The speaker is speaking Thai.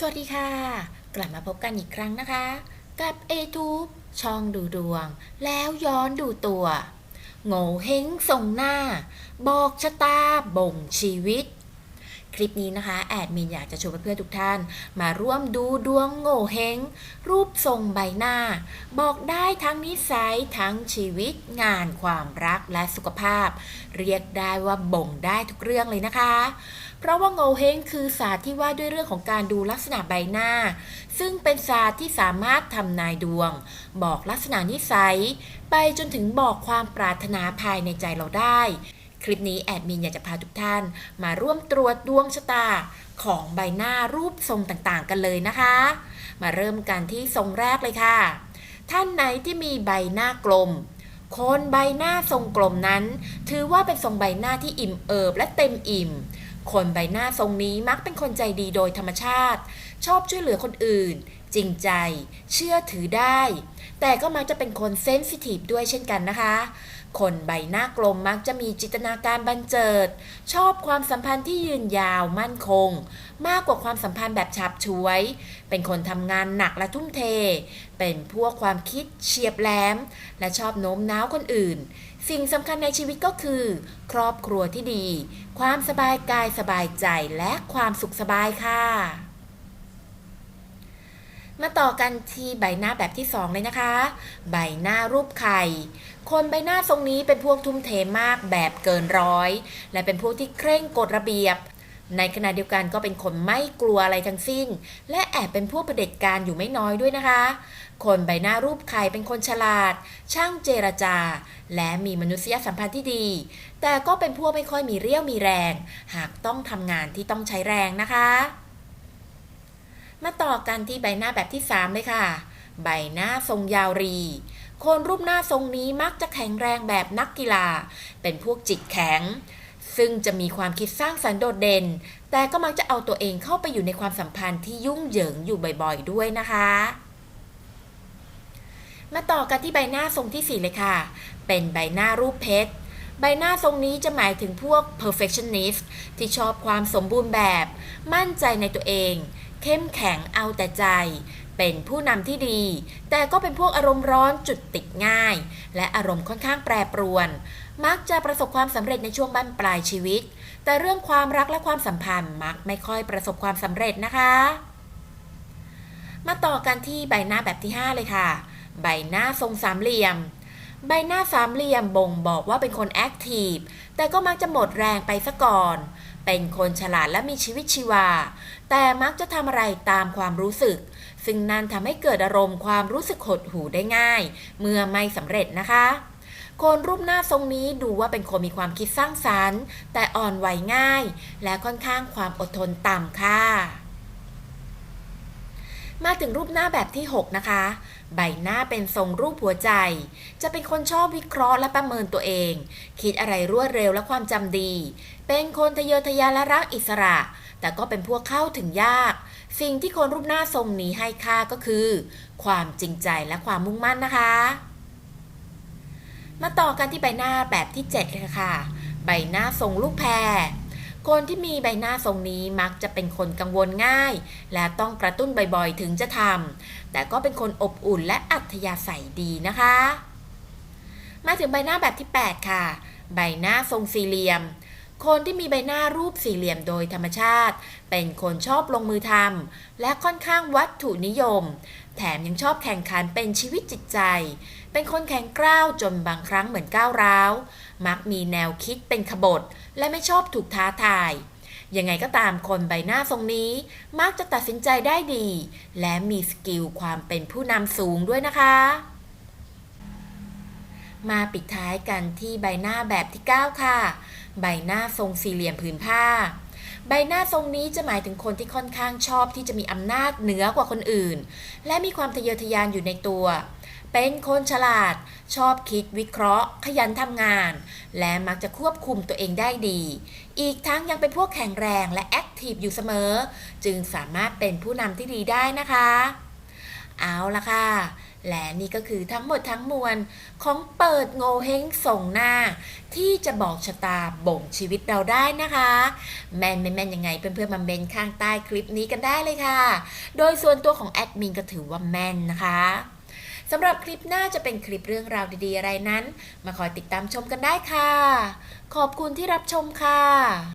สวัสดีค่ะ กลับมาพบกันอีกครั้งนะคะ กับ a t u b e ช่องดูดวง แล้วย้อนดูตัว โง่เฮงส่งหน้า บอกชะตาบ่งชีวิต คลิปนี้นะคะแอดมินอยากจะชวนเพื่อนๆทุกท่าน มาร่วมดูดวงโง่เฮงรูปทรงใบหน้า บอกได้ทั้งนิสัยทั้งชีวิตงานความรักและสุขภาพ เรียกได้ว่าบ่งได้ทุกเรื่องเลยนะคะ เพราะว่าโง่เฮงคือศาสตร์ที่ว่าด้วยเรื่องของการดูลักษณะใบหน้า ซึ่งเป็นศาสตร์ที่สามารถทำนายดวง บอกลักษณะนิสัย ไปจนถึงบอกความปรารถนาภายในใจเราได้ คลิปนี้แอดมินอยากจะพาทุกท่าน มาร่วมตรวจดวงชะตาของใบหน้ารูปทรงต่างๆ กันเลยนะคะ มาเริ่มกันที่ทรงแรกเลยค่ะ ท่านไหนที่มีใบหน้ากลมคนใบหน้าทรงกลมนั้น ถือว่าเป็นทรงใบหน้าที่อิ่มเอิบและเต็มอิ่ม คนใบหน้าทรงนี้มักเป็นคนใจดีโดยธรรมชาติ ชอบช่วยเหลือคนอื่น จริงใจ เชื่อถือได้ แต่ก็มักจะเป็นคนเซนซิทีฟด้วยเช่นกันนะคะ คนใบหน้ากลมมักจะมีจินตนาการบันเจิด ชอบความสัมพันธ์ที่ยืนยาวมั่นคง มากกว่าความสัมพันธ์แบบฉับฉวย เป็นคนทำงานหนักและทุ่มเท เป็นพวกความคิดเฉียบแหลม และชอบโน้มน้าวคนอื่น สิ่งสำคัญในชีวิตก็คือ ครอบครัวที่ดี ความสบายกายสบายใจและความสุขสบายค่ะ มาต่อกันที่ใบหน้าแบบที่ 2 เลยนะคะ ใบหน้ารูปไข่ คนใบหน้าทรงนี้เป็นพวกทุ่มเทมากแบบเกินร้อย และเป็นพวกที่เคร่งกฎระเบียบ ในขณะเดียวกันก็เป็นคนไม่กลัวอะไรทั้งสิ้น และแอบเป็นพวกเผด็จการอยู่ไม่น้อยด้วยนะคะ คนใบหน้ารูปไข่เป็นคนฉลาด ช่างเจรจา และมีมนุษยสัมพันธ์ที่ดี แต่ก็เป็นพวกไม่ค่อยมีเรี่ยวมีแรง หากต้องทำงานที่ต้องใช้แรงนะคะ มาต่อกันที่ใบหน้าแบบที่ 3 เลยค่ะ ใบหน้าทรงยาวรี คนรูปหน้าทรงนี้มักจะแข็งแรงแบบนักกีฬา เป็นพวกจิตแข็ง ซึ่งจะมีความคิดสร้างสรรค์โดดเด่น แต่ก็มักจะเอาตัวเองเข้าไปอยู่ในความสัมพันธ์ที่ยุ่งเหยิงอยู่บ่อยๆ ด้วยนะคะ มาต่อกันที่ใบหน้าทรงที่4เลยค่ะ เป็นใบหน้ารูปเพชรใบหน้าทรงนี้จะหมายถึงพวก perfectionist ที่ชอบความสมบูรณ์แบบ มั่นใจในตัวเอง เข้มแข็งเอาแต่ใจ เป็นผู้นำที่ดี แต่ก็เป็นพวกอารมณ์ร้อนจุดติดง่าย และอารมณ์ค่อนข้างแปรปรวน มักจะประสบความสำเร็จในช่วงบั้นปลายชีวิต แต่เรื่องความรักและความสัมพันธ์มักไม่ค่อยประสบความสำเร็จนะคะ มาต่อกันที่ใบหน้าแบบที่ 5 เลยค่ะ ใบหน้าทรงสามเหลี่ยมใบหน้าสามเหลี่ยมบ่งบอกว่าเป็นคนแอคทีฟ แต่ก็มักจะหมดแรงไปซะก่อน เป็นคนฉลาดและมีชีวิตชีวา แต่มักจะทำอะไรตามความรู้สึก ซึ่งนั่นทำให้เกิดอารมณ์ความรู้สึกหดหู่ได้ง่าย เมื่อไม่สำเร็จนะคะ คนรูปหน้าทรงนี้ดูว่าเป็นคนมีความคิดสร้างสรรค์ แต่อ่อนไหวง่าย และค่อนข้างความอดทนต่ำค่ะ มาถึงรูปหน้าแบบที่ 6 นะคะ ใบหน้าเป็นทรงรูปหัวใจ จะเป็นคนชอบวิเคราะห์และประเมินตัวเอง คิดอะไรรวดเร็วและความจำดี เป็นคนทะเยอทะยานและรักอิสระ แต่ก็เป็นพวกเข้าถึงยาก สิ่งที่คนรูปหน้าทรงนี้ให้ค่าก็คือ ความจริงใจและความมุ่งมั่นนะคะ มาต่อกันที่ใบหน้าแบบที่7เลยค่ะ ใบหน้าทรงลูกแพร คนที่มีใบหน้าทรงนี้มักจะเป็นคนกังวลง่าย และต้องกระตุ้นบ่อยๆ ถึงจะทำแต่ก็เป็นคนอบอุ่นและอัธยาศัยดีนะคะ มาถึงใบหน้าแบบที่ 8 ค่ะ ใบหน้าทรงสี่เหลี่ยม คนที่มีใบหน้ารูปสี่เหลี่ยมโดยธรรมชาติ เป็นคนชอบลงมือทำและค่อนข้างวัตถุนิยม แถมยังชอบแข่งขันเป็นชีวิตจิตใจ เป็นคนแข็งกร้าวจนบางครั้งเหมือนก้าวร้าว มักมีแนวคิดเป็นขบฏ และไม่ชอบถูกท้าทายยังไงก็ตามคนใบหน้าทรงนี้ มักจะตัดสินใจได้ดี และมีสกิลความเป็นผู้นำสูงด้วยนะคะ มาปิดท้ายกันที่ใบหน้าแบบที่ 9 ค่ะ ใบหน้าทรงสี่เหลี่ยมผืนผ้า ใบหน้าทรงนี้จะหมายถึงคนที่ค่อนข้างชอบที่จะมีอำนาจเหนือกว่าคนอื่น และมีความทะเยอทะยานอยู่ในตัว เป็นคนฉลาด ชอบคิดวิเคราะห์ ขยันทำงาน และมักจะควบคุมตัวเองได้ดี อีกทั้งยังเป็นพวกแข็งแรงและแอคทีฟอยู่เสมอ จึงสามารถเป็นผู้นำที่ดีได้นะคะ เอาละค่ะ และนี่ก็คือทั้งหมดทั้งมวลของเปิดโงเฮงส่งหน้า ที่จะบอกชะตาบ่งชีวิตเราได้นะคะ แมนไม่แมนยังไงเพื่อนๆมาเมนข้างใต้คลิปนี้กันได้เลยค่ะ โดยส่วนตัวของแอดมินก็ถือว่าแมนนะคะสำหรับคลิปหน้าจะเป็นคลิปเรื่องราวดีๆอะไรนั้น มาคอยติดตามชมกันได้ค่ะ ขอบคุณที่รับชมค่ะ